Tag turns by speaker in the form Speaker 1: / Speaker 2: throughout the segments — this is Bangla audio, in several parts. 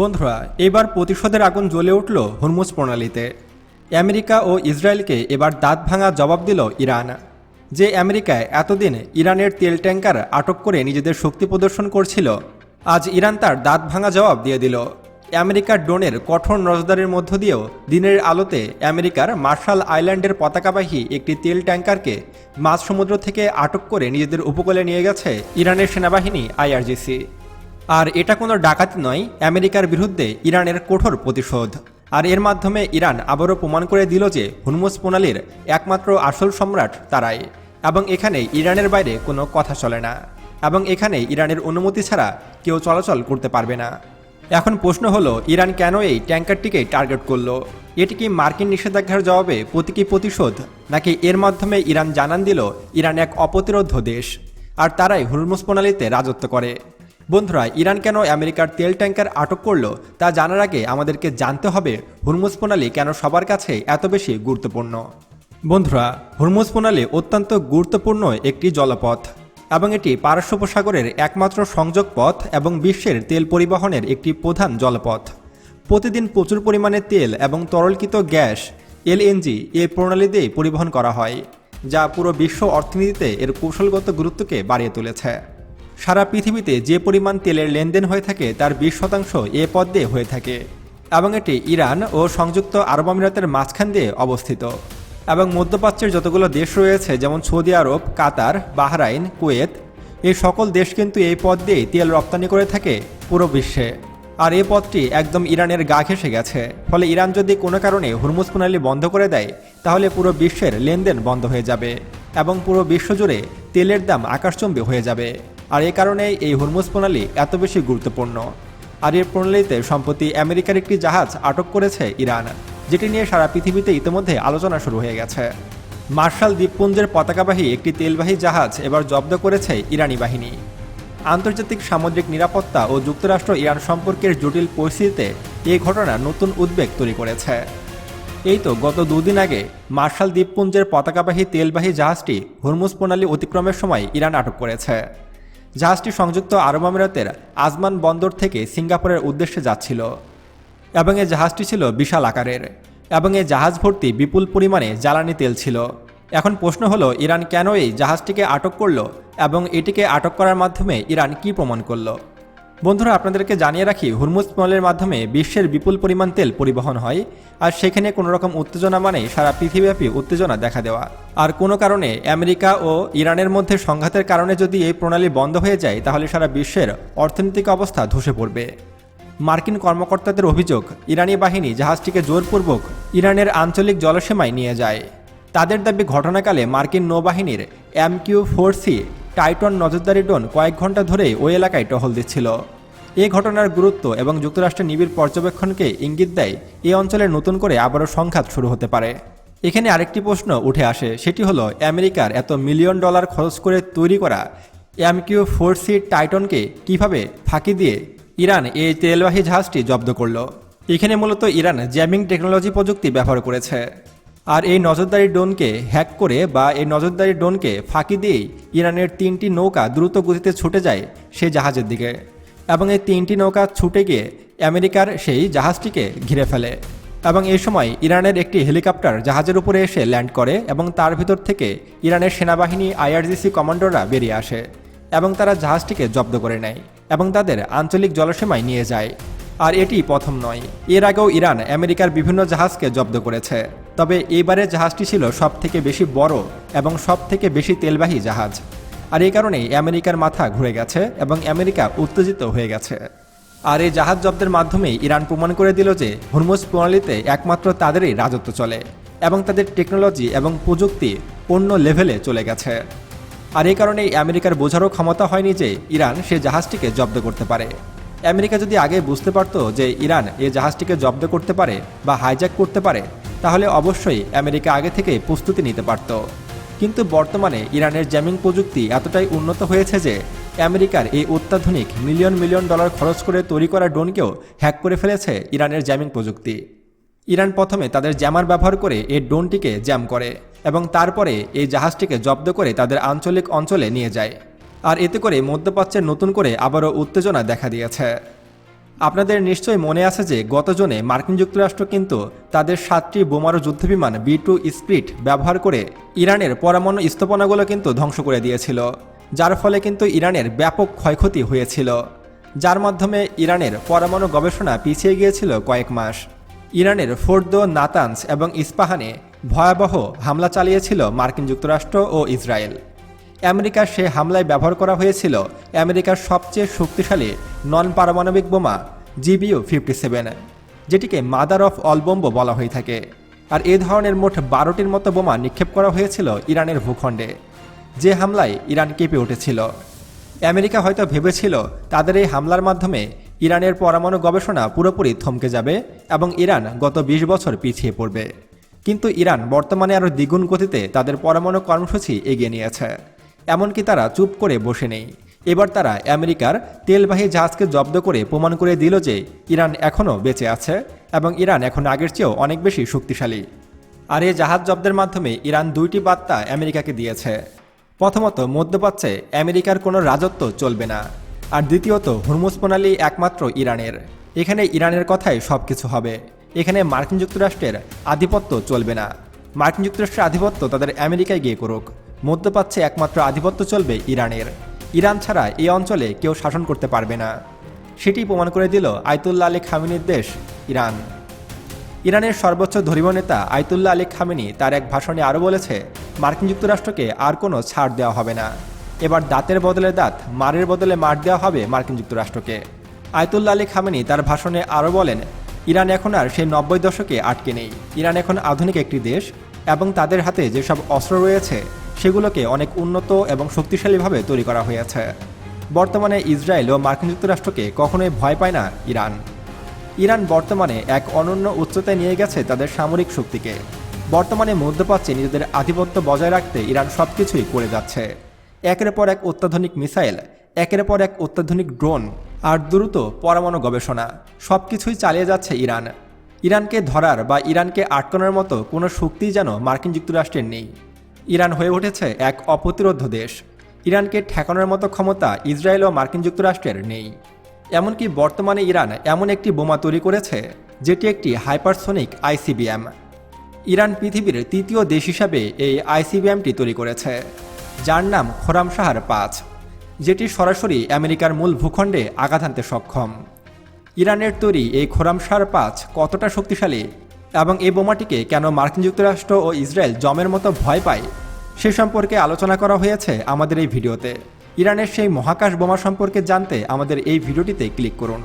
Speaker 1: বন্ধুরা, এবার প্রতিশোধের আগুন জ্বলে উঠল হরমুজ প্রণালীতে। আমেরিকা ও ইসরায়েলকে এবার দাঁত ভাঙা জবাব দিল ইরান, যে আমেরিকায় এতদিন ইরানের তেল ট্যাঙ্কার আটক করে নিজেদের শক্তি প্রদর্শন করছিল। আজ ইরান তার দাঁত ভাঙা জবাব দিয়ে দিল। আমেরিকার ড্রোনের কঠোর নজরদারির মধ্য দিয়েও দিনের আলোতে আমেরিকার মার্শাল আইল্যান্ডের পতাকাবাহী একটি তেল ট্যাঙ্কারকে মাঝ সমুদ্র থেকে আটক করে নিজেদের উপকূলে নিয়ে গেছে ইরানের সেনাবাহিনী আইআরজিসি। আর এটা কোনো ডাকাতি নয়, আমেরিকার বিরুদ্ধে ইরানের কঠোর প্রতিশোধ। আর এর মাধ্যমে ইরান আবারও প্রমাণ করে দিল যে হুনমুস প্রণালীর একমাত্র আসল সম্রাট তারাই এবং এখানে ইরানের বাইরে কোনো কথা চলে না এবং এখানে ইরানের অনুমতি ছাড়া কেউ চলাচল করতে পারবে না। এখন প্রশ্ন হলো, ইরান কেন এই ট্যাঙ্কারটিকে টার্গেট করল? এটি কি মার্কিন নিষেধাজ্ঞার জবাবে প্রতীকী প্রতিশোধ, নাকি এর মাধ্যমে ইরান জানান দিল ইরান এক অপ্রতিরোধ্য দেশ, আর তারাই হুরমুস প্রণালীতে রাজত্ব করে? বন্ধুরা, ইরান কেন আমেরিকার তেল ট্যাঙ্কার আটক করল তা জানার আগে আমাদেরকে জানতে হবে হুরমুজ প্রণালী কেন সবার কাছে এত বেশি গুরুত্বপূর্ণ। বন্ধুরা, হুরমুজ প্রণালী অত্যন্ত গুরুত্বপূর্ণ একটি জলপথ এবং এটি পারস্য উপসাগরের একমাত্র সংযোগ পথ এবং বিশ্বের তেল পরিবহনের একটি প্রধান জলপথ। প্রতিদিন প্রচুর পরিমাণে তেল এবং তরলকৃত গ্যাস, এলএনজি এই প্রণালী দিয়ে পরিবহন করা হয়, যা পুরো বিশ্ব অর্থনীতিতে এর কৌশলগত গুরুত্বকে বাড়িয়ে তুলেছে। সারা পৃথিবীতে যে পরিমাণ তেলের লেনদেন হয়ে থাকে তার বিশ শতাংশ এ পথ দিয়ে হয়ে থাকে এবং এটি ইরান ও সংযুক্ত আরব আমিরাতের মাঝখান দিয়ে অবস্থিত। এবং মধ্যপ্রাচ্যের যতগুলো দেশ রয়েছে, যেমন সৌদি আরব, কাতার, বাহরাইন, কুয়েত, এই সকল দেশ কিন্তু এই পথ দিয়েই তেল রপ্তানি করে থাকে পুরো বিশ্বে। আর এই পথটি একদম ইরানের গা ঘেসে গেছে। ফলে ইরান যদি কোনো কারণে হুরমুজ প্রণালী বন্ধ করে দেয়, তাহলে পুরো বিশ্বের লেনদেন বন্ধ হয়ে যাবে এবং পুরো বিশ্বজুড়ে তেলের দাম আকাশচম্বী হয়ে যাবে। আর এই কারণেই এই হুরমুজ প্রণালী এত বেশি গুরুত্বপূর্ণ। আর এর প্রণালীতে সম্প্রতি আমেরিকার একটি জাহাজ আটক করেছে ইরান, যেটি নিয়ে সারা পৃথিবীতে ইতিমধ্যে আলোচনা শুরু হয়ে গেছে। মার্শাল দ্বীপপুঞ্জের পতাকাবাহী একটি তেলবাহী জাহাজ এবার জব্দ করেছে ইরানি বাহিনী। আন্তর্জাতিক সামুদ্রিক নিরাপত্তা ও যুক্তরাষ্ট্র ইরান সম্পর্কের জটিল পরিস্থিতিতে এই ঘটনা নতুন উদ্বেগ তৈরি করেছে। এই তো গত দুদিন আগে মার্শাল দ্বীপপুঞ্জের পতাকাবাহী তেলবাহী জাহাজটি হুরমুজ প্রণালী অতিক্রমের সময় ইরান আটক করেছে। জাহাজটি সংযুক্ত আরব আমিরাতের আজমান বন্দর থেকে সিঙ্গাপুরের উদ্দেশ্যে যাচ্ছিল এবং এই জাহাজটি ছিল বিশাল আকারের এবং এই জাহাজ ভর্তি বিপুল পরিমাণে জ্বালানি তেল ছিল। এখন প্রশ্ন হলো, ইরান কেন এই জাহাজটিকে আটক করল এবং এটিকে আটক করার মাধ্যমে ইরান কি প্রমাণ করল? বন্ধুরা, আপনাদেরকে জানিয়ে রাখি, হুরমুজ প্রণালীর মাধ্যমে বিশ্বের বিপুল পরিমাণ তেল পরিবহন হয়, আর সেখানে কোনো রকম উত্তেজনা মানেই সারা পৃথিবীব্যাপী উত্তেজনা দেখা দেওয়া। আর কোনো কারণে আমেরিকা ও ইরানের মধ্যে সংঘাতের কারণে যদি এই প্রণালী বন্ধ হয়ে যায়, তাহলে সারা বিশ্বের অর্থনৈতিক অবস্থা ধসে পড়বে। মার্কিন কর্মকর্তাদের অভিযোগ, ইরানি বাহিনী জাহাজটিকে জোরপূর্বক ইরানের আঞ্চলিক জলসীমায় নিয়ে যায়। তাদের দাবি, ঘটনাকালে মার্কিন নৌবাহিনীর M Q four C Triton নজরদারি ডোন কয়েক ঘণ্টা ধরেই ওই এলাকায় টহল দিচ্ছিল। এই ঘটনার গুরুত্ব এবং যুক্তরাষ্ট্রের নিবিড় পর্যবেক্ষণকে ইঙ্গিত দেয়, এ অঞ্চলে নতুন করে আবারও সংঘাত শুরু হতে পারে। এখানে আরেকটি প্রশ্ন উঠে আসে, সেটি হলো, আমেরিকার এত মিলিয়ন ডলার খরচ করে তৈরি করা এম কিউ ফোর সি টাইটনকে কীভাবে ফাঁকি দিয়ে ইরান এই তেলবাহী জাহাজটি জব্দ করল? এখানে মূলত ইরান জ্যামিং টেকনোলজি প্রযুক্তি ব্যবহার করেছে। আর এই নজরদারি ড্রোনকে হ্যাক করে বা এই নজরদারি ড্রোনকে ফাঁকি দিয়েই ইরানের তিনটি নৌকা দ্রুত গতিতে ছুটে যায় সেই জাহাজের দিকে। এবং এই তিনটি নৌকা ছুটে গিয়ে আমেরিকার সেই জাহাজটিকে ঘিরে ফেলে। এবং এই সময় ইরানের একটি হেলিকপ্টার জাহাজের উপরে এসে ল্যান্ড করে এবং তার ভিতর থেকে ইরানের সেনাবাহিনী আইআরজিসি কমান্ডোরা বেরিয়ে আসে এবং তারা জাহাজটিকে জব্দ করে নেয় এবং তাদের আঞ্চলিক জলসীমায় নিয়ে যায়। আর এটি প্রথম নয়। এর আগেও ইরান আমেরিকার বিভিন্ন জাহাজকে জব্দ করেছে। তবে এইবারে জাহাজটি ছিল সব থেকে বেশি বড় এবং সব থেকে বেশি তেলবাহী জাহাজ। আর এই কারণেই আমেরিকার মাথা ঘুরে গেছে এবং আমেরিকা উত্তেজিত হয়ে গেছে। আর এই জাহাজ জব্দের মাধ্যমেই ইরান প্রমাণ করে দিল যে হুরমুজ প্রণালীতে একমাত্র তাদেরই রাজত্ব চলে এবং তাদের টেকনোলজি এবং প্রযুক্তি অন্য লেভেলে চলে গেছে। আর এই কারণেই আমেরিকার বোঝারও ক্ষমতা হয়নি যে ইরান সে জাহাজটিকে জব্দ করতে পারে। আমেরিকা যদি আগে বুঝতে পারত যে ইরান এই জাহাজটিকে জব্দ করতে পারে বা হাইজ্যাক করতে পারে তাহলে অবশ্যই আমেরিকা আগে থেকে প্রস্তুতি নিতে পারত। কিন্তু বর্তমানে ইরানের জ্যামিং প্রযুক্তি এতটাই উন্নত হয়েছে যে আমেরিকার এই অত্যাধুনিক মিলিয়ন মিলিয়ন ডলার খরচ করে তৈরি করা ড্রোনকেও হ্যাক করে ফেলেছে ইরানের জ্যামিং প্রযুক্তি। ইরান প্রথমে তাদের জ্যামার ব্যবহার করে এই ড্রোনটিকে জ্যাম করে এবং তারপরে এই জাহাজটিকে জব্দ করে তাদের আঞ্চলিক অঞ্চলে নিয়ে যায়। আর এতে করে মধ্যপ্রাচ্যের নতুন করে আবারও উত্তেজনা দেখা দিয়েছে। আপনাদের নিশ্চয়ই মনে আছে যে গত জনে মার্কিন যুক্তরাষ্ট্র কিন্তু তাদের সাতটি বোমারু যুদ্ধবিমান বি টু স্প্রিট ব্যবহার করে ইরানের পরমাণু স্থাপনাগুলো কিন্তু ধ্বংস করে দিয়েছিল, যার ফলে কিন্তু ইরানের ব্যাপক ক্ষয়ক্ষতি হয়েছিল, যার মাধ্যমে ইরানের পরমাণু গবেষণা পিছিয়ে গিয়েছিল কয়েক মাস। ইরানের ফোর্দো নাতানস এবং ইস্পাহানে ভয়াবহ হামলা চালিয়েছিল মার্কিন যুক্তরাষ্ট্র ও ইসরায়েল। আমেরিকার সে হামলায় ব্যবহার করা হয়েছিল আমেরিকার সবচেয়ে শক্তিশালী নন পারমাণবিক বোমা জিবিও ফিফটি সেভেন যেটিকে মাদার অফ অল বোম্ব বলা হয়ে থাকে। আর এ ধরনের মোট বারোটির মতো বোমা নিক্ষেপ করা হয়েছিল ইরানের ভূখণ্ডে, যে হামলায় ইরান কেঁপে উঠেছিল। আমেরিকা হয়তো ভেবেছিল তাদের এই হামলার মাধ্যমে ইরানের পরমাণু গবেষণা পুরোপুরি থমকে যাবে এবং ইরান গত ২০ বছর পিছিয়ে পড়বে। কিন্তু ইরান বর্তমানে আরও দ্বিগুণ গতিতে তাদের পরমাণু কর্মসূচি এগিয়ে নিয়েছে। এমনকি তারা চুপ করে বসে নেই। এবার তারা আমেরিকার তেলবাহী জাহাজকে জব্দ করে প্রমাণ করে দিল যে ইরান এখনও বেঁচে আছে এবং ইরান এখন আগের চেয়েও অনেক বেশি শক্তিশালী। আর এই জাহাজ জব্দের মাধ্যমে ইরান দুইটি বার্তা আমেরিকাকে দিয়েছে। প্রথমত, মধ্যপ্রাচ্যে আমেরিকার কোনো রাজত্ব চলবে না। আর দ্বিতীয়ত, হুরমুজ প্রণালী একমাত্র ইরানের। এখানে ইরানের কথাই সব কিছু হবে। এখানে মার্কিন যুক্তরাষ্ট্রের আধিপত্য চলবে না। মার্কিন যুক্তরাষ্ট্রের আধিপত্য তাদের আমেরিকায় গিয়ে করুক। মধ্যপ্রাচ্যে একমাত্র আধিপত্য চলবে ইরানের। ইরান ছাড়া এই অঞ্চলে কেউ শাসন করতে পারবে না। সেটি প্রমাণ করে দিল আয়তুল্লাহ আলী খামিনির দেশ, ইরান। ইরানের সর্বোচ্চ ধর্মীয় নেতা আয়তুল্লাহ আলী খামেনি তার এক ভাষণে আরও বলেছে, মার্কিন যুক্তরাষ্ট্রকে আর কোনো ছাড় দেওয়া হবে না। এবার দাঁতের বদলে দাঁত, মারের বদলে মার দেওয়া হবে মার্কিন যুক্তরাষ্ট্রকে। আয়তুল্লাহ আলী খামেনি তার ভাষণে আরও বলেন, ইরান এখন আর সেই নব্বই দশকে আটকে নেই। ইরান এখন আধুনিক একটি দেশ এবং তাদের হাতে যেসব অস্ত্র রয়েছে সেগুলোকে অনেক উন্নত এবং শক্তিশালীভাবে তৈরি করা হয়েছে। বর্তমানে ইসরায়েল ও মার্কিন যুক্তরাষ্ট্রকে কখনোই ভয় পায় না ইরান। ইরান বর্তমানে এক অনন্য উচ্চতায় নিয়ে গেছে তাদের সামরিক শক্তিকে। বর্তমানে মধ্যপ্রাচ্যে নিজেদের আধিপত্য বজায় রাখতে ইরান সবকিছুই করে যাচ্ছে। একের পর এক অত্যাধুনিক মিসাইল, একের পর এক অত্যাধুনিক ড্রোন আর দ্রুত পরমাণু গবেষণা সব কিছুই চালিয়ে যাচ্ছে ইরান। ইরানকে ধরার বা ইরানকে আটকানোর মতো কোনো শক্তিই যেন মার্কিন যুক্তরাষ্ট্রের নেই। ইরান হয়ে উঠেছে এক অপ্রতিরোধ্য দেশ। ইরানকে ঠেকানোর মতো ক্ষমতা ইসরায়েল ও মার্কিন যুক্তরাষ্ট্রের নেই। এমনকি বর্তমানে ইরান এমন একটি বোমা তৈরি করেছে, যেটি একটি হাইপারসোনিক আইসিবিএম। ইরান পৃথিবীর তৃতীয় দেশ হিসাবে এই আইসিবিএমটি তৈরি করেছে, যার নাম খোরাম খোরামশাহার পাঁচ, যেটি সরাসরি আমেরিকার মূল ভূখণ্ডে আঘাত হানতে সক্ষম। ইরানের তৈরি এই খোরামশাহার পাঁচ কতটা শক্তিশালী এবং এই বোমাটিকে কেন মার্কিন যুক্তরাষ্ট্র ও ইসরায়েল জমের মতো ভয় পায়, সে সম্পর্কে আলোচনা করা হয়েছে আমাদের এই ভিডিওতে। ইরানের সেই মহাকাশ বোমা সম্পর্কে জানতে আমাদের এই ভিডিওটিতে ক্লিক করুন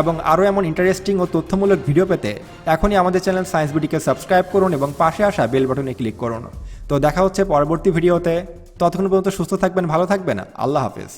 Speaker 1: এবং আরও এমন ইন্টারেস্টিং ও তথ্যমূলক ভিডিও পেতে এখনই আমাদের চ্যানেল সায়েন্স বিডিকে সাবস্ক্রাইব করুন এবং পাশে আসা বেল বাটনে ক্লিক করুন। তো দেখা হচ্ছে পরবর্তী ভিডিওতে। ততক্ষণ পর্যন্ত সুস্থ থাকবেন, ভালো থাকবেন। আল্লাহ হাফেজ।